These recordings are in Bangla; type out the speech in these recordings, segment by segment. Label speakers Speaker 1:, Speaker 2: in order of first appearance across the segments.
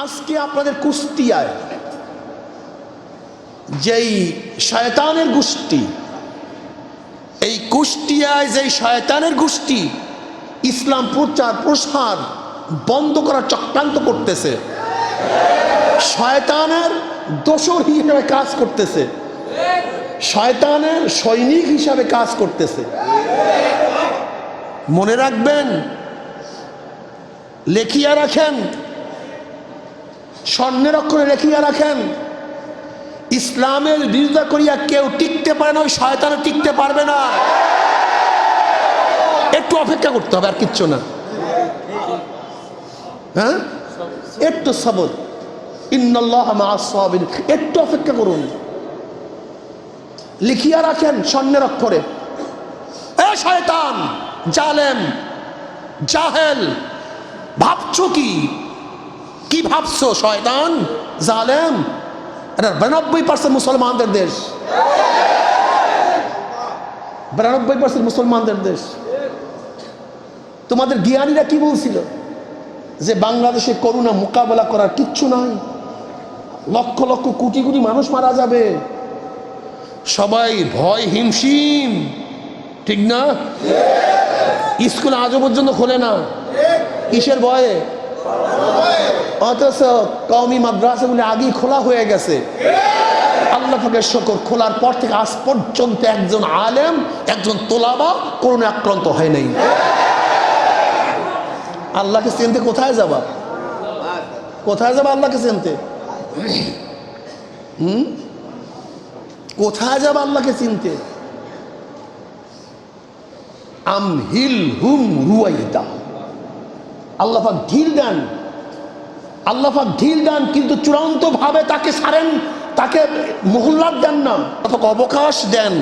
Speaker 1: আজকে আপনাদের কুষ্টিয়ায় যেই শয়তানের গোষ্ঠী, এই কুষ্টিয়ায় যেই শয়তানের গোষ্ঠী ইসলাম প্রচার, প্রসার বন্ধ করার চক্রান্ত করতেছে, শয়তানের দোষর হিসেবে কাজ করতেছে, শয়তানের সৈনিক হিসাবে কাজ করতেছে। মনে রাখবেন, লেখিয়া রাখেন স্বর্ণের অক্ষরে লেখিয়া রাখেন। ইসলামের বিরোধিতা করিয়া কেউ টিকতে পারে না, ওই শয়তানও টিকতে পারবে না। একটু অপেক্ষা করতে হবে, আর কিচ্ছু না। হ্যাঁ? একটু সবর। ইন্নাল্লাহ। একটু অপেক্ষা করুন। লিখিয়া রাখেন স্বর্ণের অক্ষরে। এ শয়তান, জালেম, জাহেল, ভাবছ কি? কি ভাবছ, শয়তান? জালেম? এটা বিরানব্বই পার্সেন্ট মুসলমানদের দেশ। বিরানব্বই পার্সেন্ট মুসলমানদের দেশ। তোমাদের জ্ঞানীরা কি বলছিল? যে বাংলাদেশে করোনা মোকাবেলা করার কিচ্ছু নাই। লক্ষ লক্ষ কোটি কোটি মানুষ মারা যাবে। সবাই ভয় হিমশিম। ঠিক না? স্কুল আজও পর্যন্ত খোলে না। কিসের ভয়ে? অথচ কওমি মাদ্রাসাগুলি আগেই খোলা হয়ে গেছে। আল্লাহ ফাকের শকর খোলার পর থেকে আজ পর্যন্ত একজন আলেম, একজন তোলাবা করোনা আক্রান্ত হয় নাই। আল্লাহকে চিনতে কোথায় যাবা? কোথায় যাবা আল্লাহকে চিনতে? হুম? কোথায় যাবা আল্লাহকে চিনতে? আম হিল হুম রুয়াইদা আল্লাহাক ঢিল দেন। আল্লাহাক ঢিল দেন, কিন্তু চূড়ান্ত ভাবে তাকে ছাড়েন, তাকে মহল্লার দেন না। আল্লাহাক অবকাশ দেন,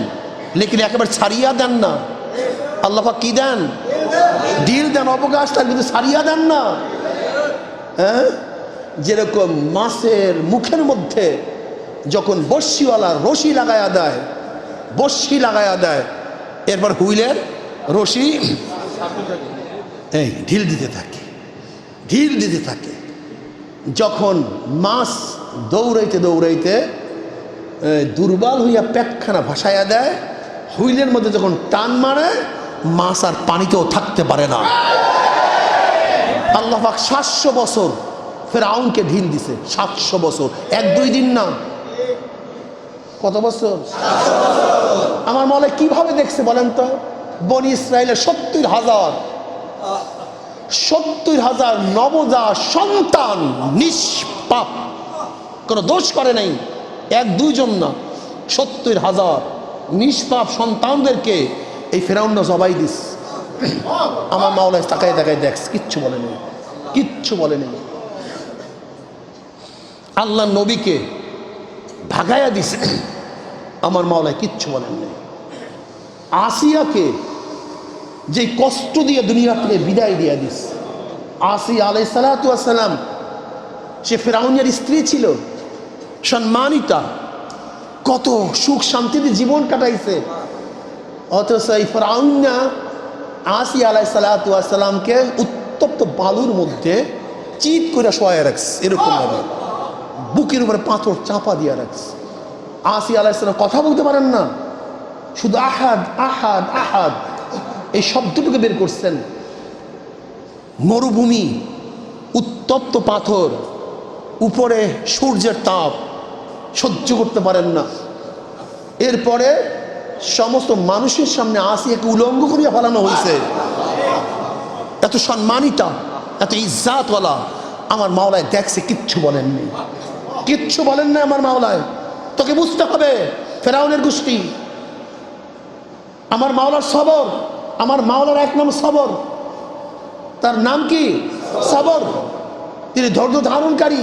Speaker 1: লেকিন একেবারে ছাড়িয়া দেন না। আল্লাহাক কি দেন? ঢিল দেন, অবকাশ দেন, কিন্তু ছাড়িয়া দেন না। হ্যাঁ? যেরকম মাছের মুখের মধ্যে যখন বর্ষিওয়ালা রশি লাগায়া দেয় বর্ষি লাগায়া দেয়, এরপর হুইলের রশি, এই, ঢিল দিতে থাকে, ঢিল দিতে থাকে। যখন মাছ দৌড়াইতে দৌড়াইতে দুর্বল হইয়া পেটখানা ভাসাইয়া দেয়, হুইলের মধ্যে যখন টান মারে, মাছ আর পানিতেও থাকতে পারে না। আল্লাহ সাতশো বছর ফের আউনকে ঢিল দিছে, সাতশো বছর, এক দুই দিন না। কত বছর? আমার মনে কীভাবে দেখছে বলেন তো? বনি ইসরায়েলের সত্তর হাজার। সত্তর হাজার নবজা সন্তান নিষ্পাপ। কোনো দোষ করে নাই। এক, দুইজন না। সত্তর হাজার নিষ্পাপ সন্তানদেরকে এই ফেরাউন্না জবাই দিস। আমার মাওলায় তাকায় তাকায় দেখস, কিচ্ছু বলে নেই। কিচ্ছু বলে নেই। আল্লাহ নবীকে ভাগাইয়া দিস। আমার মাওলায় কিচ্ছু বলেন নেই। আসিয়াকে যে কষ্ট দিয়ে দুনিয়া থেকে বিদায় দিয়ে দিস। আসি আলাই সালাতাম সে ফেরাউনের স্ত্রী ছিল, সম্মানিতা, কত সুখ শান্তিতে জীবন কাটাইছে। অথচ এই ফেরাউন্না আসি আলাই সালাতামকে উত্তপ্ত বালুর মধ্যে চিত করে শোয়া রাখছে, এরকম ভাবে। বুকের উপরে পাথর চাপা দিয়ে রাখছে। আসি আলাইসালাম কথা বলতে পারেন না। শুধু আহাদ আহাদ আহাদ। এই শব্দটুকু বের করছেন। মরুভূমি, উত্তপ্ত পাথর, উপরে সূর্যের তাপ, সহ্য করতে পারেন না। এরপরে সমস্ত মানুষের সামনে আসিয়াকে উলঙ্গ করিয়া ফেলানো হয়েছে এত সম্মানিতা, এত ইজ্জাতওয়ালা আমার মাওলায় দেখছে, কিচ্ছু বলেননি। কিচ্ছু বলেন না আমার মাওলায়। তোকে বুঝতে হবে, ফেরাউনের গোষ্ঠী। আমার মাওলার সবর আমার মাওলার এক নাম সবর। তার নাম কি? সবর। তিনি ধৈর্য ধারণকারী।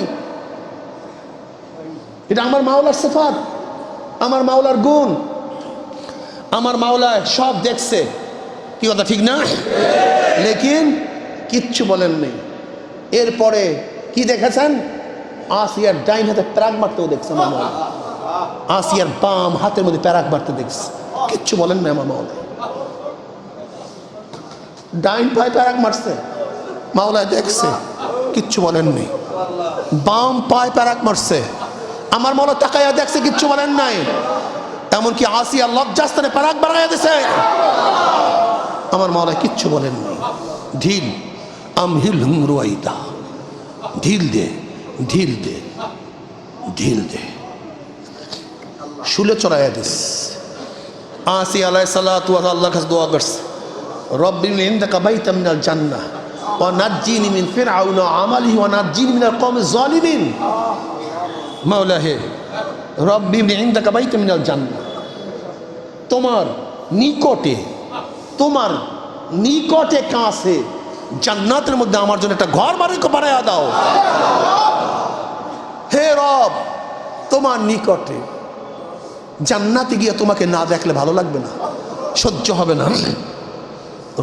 Speaker 1: এটা আমার মাওলার সেফাত, আমার মাওলার গুণ। আমার মাওলায় সব দেখছে। কি কথা, ঠিক না? লেকিন কিচ্ছু বলেন নেই। এরপরে কি দেখেছেন? আসিয়ার ডাইন হাতে প্যারাক মারতেও দেখছে আমার মাওলা। আসিয়ার বাম হাতের মধ্যে প্যারাক মারতে দেখছে। কিচ্ছু বলেন না আমার মাওলা। ডাইন পায়ে প্যারাক মারছে। মাওলায় দেখছে, কিচ্ছু বলেননি। বাম পায়ে প্যারাক মারছে। আমার মনে তাকাইয়া দেখছে, কিচ্ছু বলেন নাই। এমনকি আসিয়া লজ্জাস্থানে প্যারাক বাড়াইয়া দিছে। আমার মনে কিচ্ছু বলেন নাই ঢিল আমহিল হুম রুয়াইদা। ঢিল দে ঢিল দে ঢিল দে। শুলে চড়াইয়া দিস। আসি আলাই সাল্লাতু ওয়া আল্লাহর কাছে দোয়া করছে। রব্বি মিন ইনদাকা বাইতাম মিনাল জান্নাহ ওয়া নাজ্জিনি মিন ফিরআউনা ওয়া আমালিহি ওয়া নাজ্জিনি মিনাল কওমি যালিমিন। মাওলা হে রব্বি মিন ইনদাকা বাইতাম মিনাল জান্নাহ। তোমার নিকটে তোমার নিকটে কাছে জান্নাতের মধ্যে আমার জন্য একটা ঘর বাড়ি বানায়া দাও। হে রব, তোমার নিকটে জান্নাতে গিয়ে তোমাকে না দেখলে ভালো লাগবে না, সহ্য হবে না।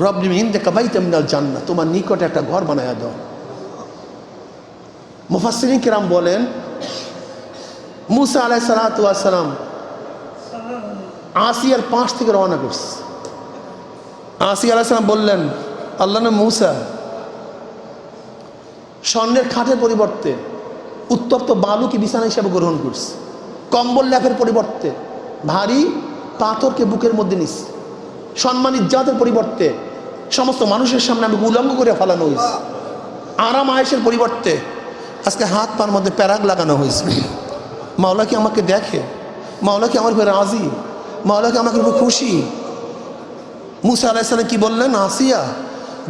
Speaker 1: রব হিন্দে কাবাইতে মিনাল জান্নাত, তোমার নিকটে একটা ঘর বানায়া দাও। মুফাসসিরিন কিরাম বলেন, মুসা আলাই সালাম আসিয়ার পাঁচ থেকে রওনা করছে। আসি আলাইসালাম বললেন আল্লাহ মৌসা, স্বর্ণের খাটের পরিবর্তে উত্তপ্ত বালুকে বিছানা হিসাবে গ্রহণ করছে। কম্বল ল্যাপের পরিবর্তে ভারী পাথরকে বুকের মধ্যে নিস সম্মান ইজ্জাতের পরিবর্তে সমস্ত মানুষের সামনে আমি উলঙ্গ করে ফেলানো হয়েছে। আরাম আয়েসের পরিবর্তে আজকে হাত পার মধ্যে প্যারাগ লাগানো হয়েছে। মাওলা কি আমাকে দেখে? মাওলা কি আমার উপরে রাজি? মাওলা কি আমাকে উপর খুশি? মুসা আলাইসালাম কি বললেন? আসিয়া,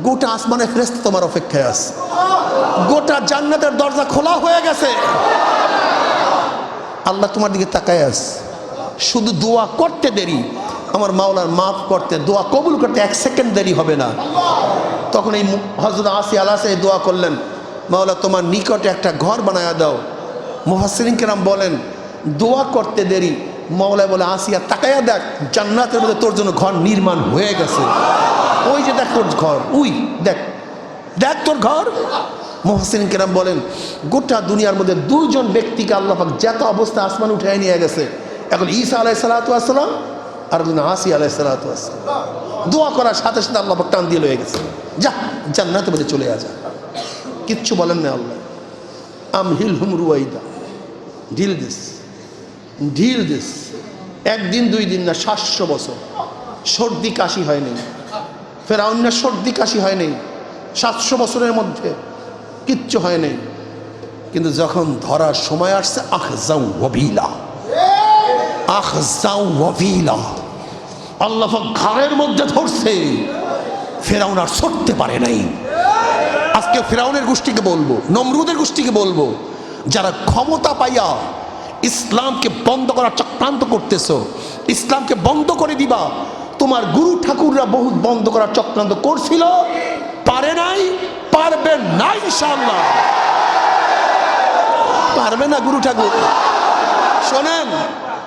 Speaker 1: গোটা আসমানে ফেরেস্ত তোমার অপেক্ষায় আছে। গোটা জান্নাতের দরজা খোলা হয়ে গেছে। আল্লাহ তোমার দিকে তাকায় আস শুধু দোয়া করতে দেরি। আমার মাওলার মাফ করতে, দোয়া কবুল করতে এক সেকেন্ড দেরি হবে না। তখন এই হজরত আসি এই দোয়া করলেন, মাওলা, তোমার নিকটে একটা ঘর বানায়া দাও। মুহাসিন কেরাম বলেন, দোয়া করতে দেরি। মাওলা বলে, আসিয়া তাকাইয়া দেখ, জান্নাতের মধ্যে তোর জন্য ঘর নির্মাণ হয়ে গেছে। ওই যে দেখ তোর ঘর, উই, দেখ দেখ তোর ঘর। মোহসিন কেরাম বলেন, গোটা দুনিয়ার মধ্যে দুজন ব্যক্তিকে আল্লাহ যত অবস্থা আসমান উঠে নিয়ে গেছে। এখন ঈসা আলাই সালাতু আসসালাম আর আসি আলাই সালাতু আসসালাম দোয়া করার সাথে সাথে আল্লাহ টান দিয়ে লয়ে গেছে। যা জান্নাতের মধ্যে চলে যা। কিচ্ছু বলেন না আল্লাহ। আম হিল হুম রুয়াইদা। ঢিল দিস। ঢিল দিস। একদিন দুই দিন না, সাতশো বছর। সর্দি কাশি হয়নি ফেরাউন্নের সর্দি কাশি হয়নি সাতশো বছরের মধ্যে কিচ্ছু হয় নাই। কিন্তু যখন ধরার সময় আসছে আখ যাও ওবিলা আল্লাহ ঘরের মধ্যে ধরছে। ফেরাউন আর সরতে পারে নাই। আজকে ফেরাউনের গোষ্ঠীকে বলব, নমরুদের গোষ্ঠীকে বলব, যারা ক্ষমতা পাইয়া ইসলামকে বন্ধ করার চক্রান্ত করতেছো, ইসলামকে বন্ধ করে দিবা, তোমার গুরু ঠাকুররা বহুত বন্ধ করার চক্রান্ত করছিল, পারে নাই, পারবে না ইনশাল্লাহ পারবে না গুরু ঠাকুর। শোনেন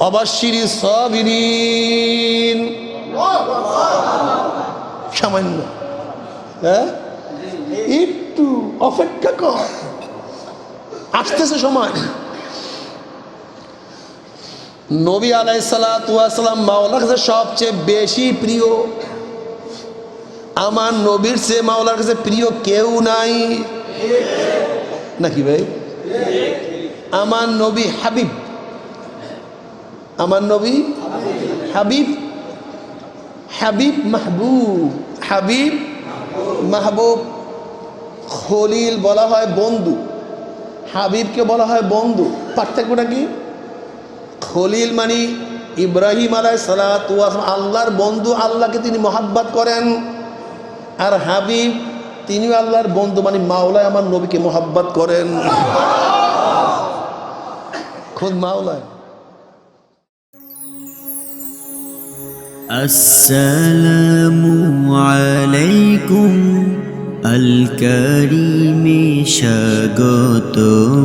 Speaker 1: অবাশির সবিরিন সামান্য। হ্যাঁ? একটু অপেক্ষা কর। আসতেছে সময়। নবী আলাইসালাম মাওলার কাছে সবচেয়ে বেশি প্রিয়। আমার নবীর সে মাওলার কাছে প্রিয় কেউ নাই। নাকি ভাই? আমার নবী হাবিব। আমার নবী হাবিব হাবিব মাহবুব হাবিব মাহবুব, খলিল বলা হয় বন্ধু, হাবিবকে বলা হয় বন্ধু পার্থক্যটা কি? খলিল মানে ইব্রাহিম আলাই সালাত আল্লাহর বন্ধু, আল্লাহকে তিনি মহাব্বাত করেন, আর হাবিব তিনিও আল্লাহর বন্ধু মানে মাওলায় আমার নবীকে মোহাব্বত করেন। খুদ মাওলায়।
Speaker 2: السلام عليكم الكريم شاغوتم.